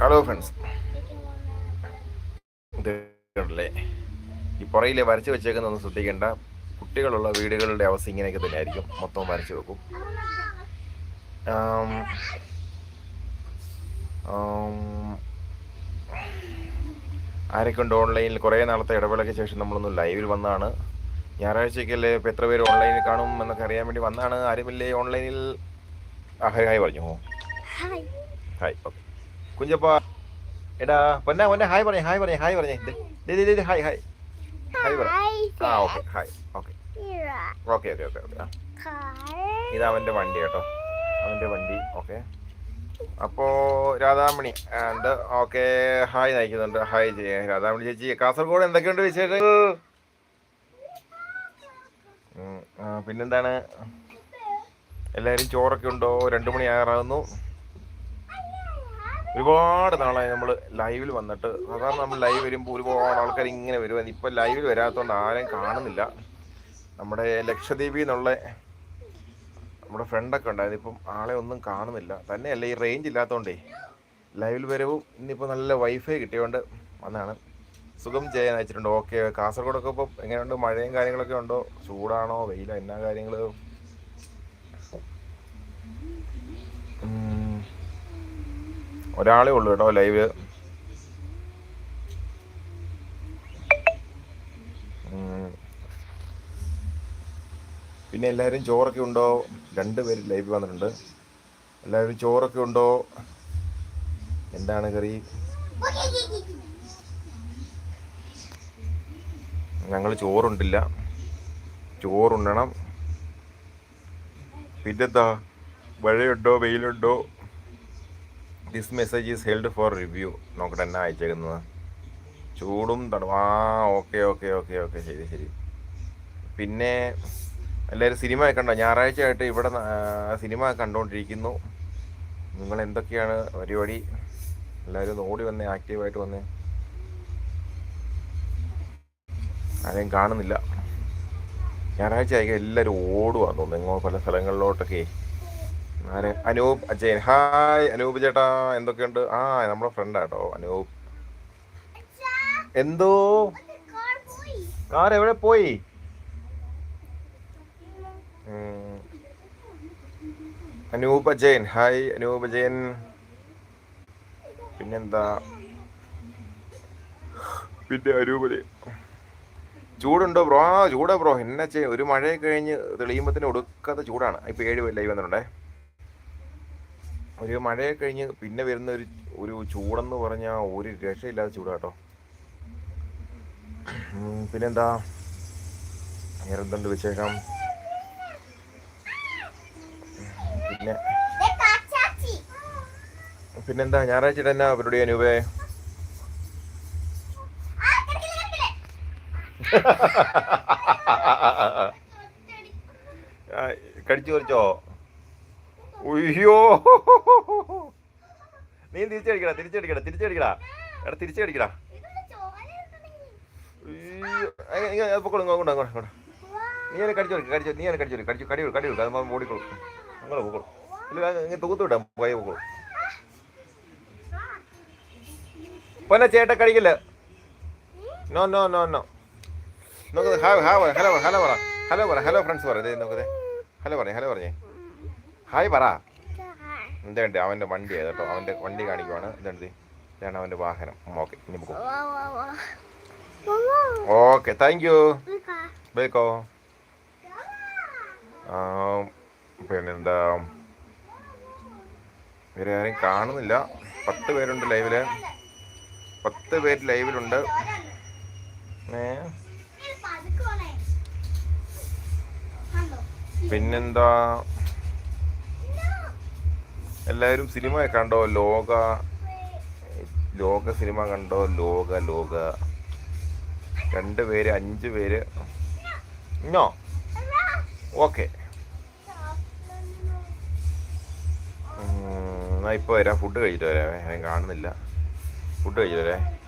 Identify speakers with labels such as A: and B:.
A: Hello friends ഇതല്ലേ ഈ പുറയിലെ വരച്ച് വെച്ചേക്കുന്നൊന്നും ശ്രദ്ധിക്കേണ്ട. കുട്ടികളുള്ള വീടുകളുടെ അവസ്ഥ ഇങ്ങനെയൊക്കെ തന്നെ ആയിരിക്കും മൊത്തം വരച്ച് വെക്കും. ആം, ആം, ആരൊക്കെ ഉണ്ട് ഓൺലൈനിൽ കുറേ നാളത്തെ ഇടവേളയ്ക്ക് ശേഷം നമ്മളൊന്ന് ലൈവിൽ വന്നതാണ് ഞായറാഴ്ചയ്ക്കല്ലേ ഇപ്പം എത്ര പേര് ഓൺലൈനിൽ കാണും എന്നൊക്കെ അറിയാൻ വേണ്ടി വന്നാണ്. ആരുമില്ലേ ഓൺലൈനിൽ? ഹായ് ഹായ് പറഞ്ഞു.
B: Hi
A: okay. കുഞ്ചപ്പ എടാ പൊന്നാ പൊന്നെ ഹായ് പറഞ്ഞേ ഹായ് പറഞ്ഞേ ഹായ് പറഞ്ഞേ ഹായ് ഹായ്. ഹായ് പറ. ആ okay hi okay. Okay okay okay okay ഇത് അവന്റെ വണ്ടി കേട്ടോ. അവന്റെ വണ്ടി ഓക്കെ. അപ്പോ രാധാമണി ഉണ്ട് ഓക്കെ ഹായ് നയിക്കുന്നുണ്ട്. ഹായ് ചെയ്യ രാധാമണി ചേച്ചി കാസർഗോഡ് എന്തൊക്കെയുണ്ട് വിശേഷങ്ങൾ? പിന്നെന്താണ്? എല്ലാവരും ചോറൊക്കെ ഉണ്ടോ? രണ്ടു മണി ആറാകുന്നു ഒരുപാട് നാളായി നമ്മൾ ലൈവിൽ വന്നിട്ട്. സാധാരണ നമ്മൾ ലൈവ് വരുമ്പോൾ ഒരുപാട് ആൾക്കാർ ഇങ്ങനെ വരുമായിരുന്നു ഇപ്പൊ ലൈവിൽ വരാത്തതുകൊണ്ട് ആരെയും കാണുന്നില്ല. നമ്മുടെ ലക്ഷദ്വീപിൽ നിന്നുള്ള നമ്മുടെ ഫ്രണ്ടൊക്കെ ഉണ്ടായിരുന്നു. ഇപ്പം ആളെ ഒന്നും കാണുന്നില്ല. തന്നെയല്ല ഈ റേഞ്ച് ഇല്ലാത്തതുകൊണ്ടേ ലൈവിൽ വരവും ഇന്നിപ്പോൾ നല്ല വൈഫൈ കിട്ടിയതുകൊണ്ട് വന്നാണ്. സുഖം ചെയ്യാൻ അയച്ചിട്ടുണ്ട് ഓക്കെ കാസർഗോഡൊക്കെ ഇപ്പം എങ്ങനെയുണ്ട്? മഴയും കാര്യങ്ങളൊക്കെ ഉണ്ടോ? ചൂടാണോ? വെയിലോ? എന്നാ കാര്യങ്ങൾ ഒരാളേ ഉള്ളൂ കേട്ടോ ലൈവ്. പിന്നെ എല്ലാവരും ചോറൊക്കെ ഉണ്ടോ? രണ്ട് പേര് ലൈവ് വന്നിട്ടുണ്ട്. എല്ലാവരും ചോറൊക്കെ ഉണ്ടോ? എന്താണ് കറി? ഞങ്ങൾ ചോറുണ്ടില്ല. ചോറുണ്ടണം. പിന്നെന്താ? മഴയുണ്ടോ? വെയിലുണ്ടോ? This message is held for review നോക്കട്ടെ എന്നാ അയച്ചേക്കുന്നത്. ചൂടും തണു ആ ഓക്കെ ഓക്കെ ഓക്കെ ഓക്കെ ശരി ശരി. പിന്നെ എല്ലാവരും സിനിമ കണ്ടോ? ഞായറാഴ്ച ആയിട്ട് ഇവിടെ സിനിമ കണ്ടുകൊണ്ടിരിക്കുന്നു നിങ്ങൾ എന്തൊക്കെയാണ് പരിപാടി? എല്ലാവരും ഓടി വന്നേ ആക്റ്റീവായിട്ട് വന്നേ. ആരെയും കാണുന്നില്ല. ഞായറാഴ്ച ആയിരിക്കും എല്ലാവരും ഓടുവാന്ന് തോന്നുന്നു. നിങ്ങൾ പല സ്ഥലങ്ങളിലോട്ടൊക്കെ. അനൂപ് അജയൻ. ഹായ് അനൂപ് ചേട്ടാ. എന്തൊക്കെയുണ്ട്? ആ നമ്മുടെ ഫ്രണ്ട് ആട്ടോ അനൂപ്. എന്തോ? ആരെവിടെ പോയി? അനൂപ് അജയൻ. ഹായ് അനൂപ് അജയൻ. പിന്നെന്താ? പിന്നെ അനൂപ് അജയൻ. ചൂടുണ്ടോ ബ്രോ? ആ ചൂടാ ബ്രോ. എന്നാ ചെയ്യാ ഒരു മഴയൊക്കെ കഴിഞ്ഞ് തെളിയുമ്പത്തിന് ഒടുക്കാത്ത ചൂടാണ്. ഇപ്പൊ ഏഴ് ലൈവ് വന്നിട്ടുണ്ടേ. ഒരു മഴയൊക്കെ കഴിഞ്ഞ് പിന്നെ വരുന്ന ഒരു ഒരു ചൂടെന്ന് പറഞ്ഞാൽ ഒരു രക്ഷയില്ലാത്ത ചൂടാട്ടോ. പിന്നെന്താ? വേറെ വിശേഷം? പിന്നെ പിന്നെന്താ? ഞായറാഴ്ച തന്നെ അവരുടെ ആ, കടിച്ചു കുറച്ചോ ഉയ്യോ നീ തിരിച്ചടിക്കടാ തിരിച്ചടിക്കടാ തിരിച്ചടിക്കടാ. എടാ തിരിച്ചടിക്കടാ. പൊക്കോളൂ ഇങ്ങോട്ട് അങ്ങോട്ട് അങ്ങോട്ട് നീ എന്നെ കടിച്ചോ കടിച്ചോ നീ എന്നെ കടിച്ചോ കടിച്ചു കടി കടി കൊടുക്കും അത് ഓടിക്കോളൂ അങ്ങനെ പൊക്കോളൂ. ഇല്ല ഇങ്ങനെ തൂത്ത് വിടാം പോയി പൊക്കോളൂ. പൊന്നെ ചേട്ട കടിക്കില്ല? No no no no. നോക്ക് ഹായ് ഹായ് ഹലോ ഹലോ പറ ഹലോ പറ ഹലോ ഫ്രണ്ട്സ് പറ നോക്കതേ ഹലോ പറഞ്ഞേ ഹലോ പറഞ്ഞേ. ഹായ് പറ. എന്തുണ്ട് അവന്റെ വണ്ടി കേട്ടോ അവന്റെ വണ്ടി കാണിക്കുവാണ്. ഇതുണ്ട് ഇതാണ് അവന്റെ വാഹനം. ഓക്കെ. ഇനി പോകും ഓക്കെ. Thank you. ബേക്കോ പിന്നെന്താ? ഇവരെ ആരെയും കാണുന്നില്ല. പത്ത് പേരുണ്ട് ലൈവിൽ. പത്ത് പേര് ലൈവിലുണ്ട്. ഏ? പിന്നെന്താ? എല്ലാവരും സിനിമ കണ്ടോ? ലോക ലോക സിനിമ കണ്ടോ? ലോക ലോക. രണ്ട് പേര് അഞ്ച് പേര്. ഇന്നോ? ഓക്കെ. എന്നാ ഇപ്പോൾ വരാം. ഫുഡ് കഴിച്ചിട്ട് വരാം ഞാൻ കാണുന്നില്ല. ഫുഡ് കഴിച്ചിട്ട് വരാം